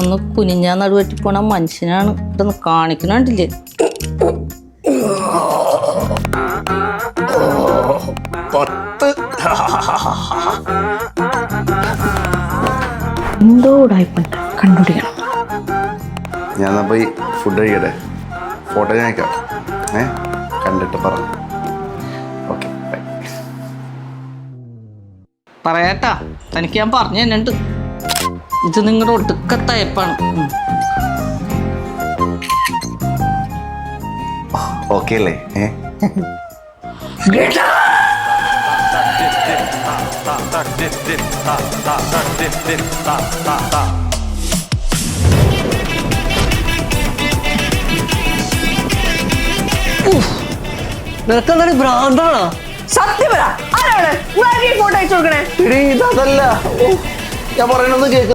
ഒന്ന് കുനിഞ്ഞാ നടുവറ്റി പോണ മനുഷ്യനാണ്. ഇതൊന്ന് കാണിക്കണണ്ടില്ലേ പത്ത്. എന്തോ ഉടായ്പുണ്ട് കണ്ടുപിടിക്കണം. ഞാൻ പോയി ഫുഡ് കഴിക്കട്ടെ? ഫോട്ടോ ഞാൻ അയക്കാം. ഏ? കണ്ടിട്ട് പറ. ഓക്കെ പറയാട്ടാ. തനിക്ക് ഞാൻ പറഞ്ഞു തന്നുണ്ട് ഇത് നിങ്ങളുടെ ഒടുക്കത്തയപ്പാണ്. ഓക്കെ അല്ലേ? ഏ? നിനക്കെന്താണ് ഭ്രാന്താണോ? സത്യം പറ. ആരാണ്? ഫോട്ടോ അയച്ചു കൊടുക്കണേ? ഇതല്ല. ഞാൻ പറയണത് കേക്ക്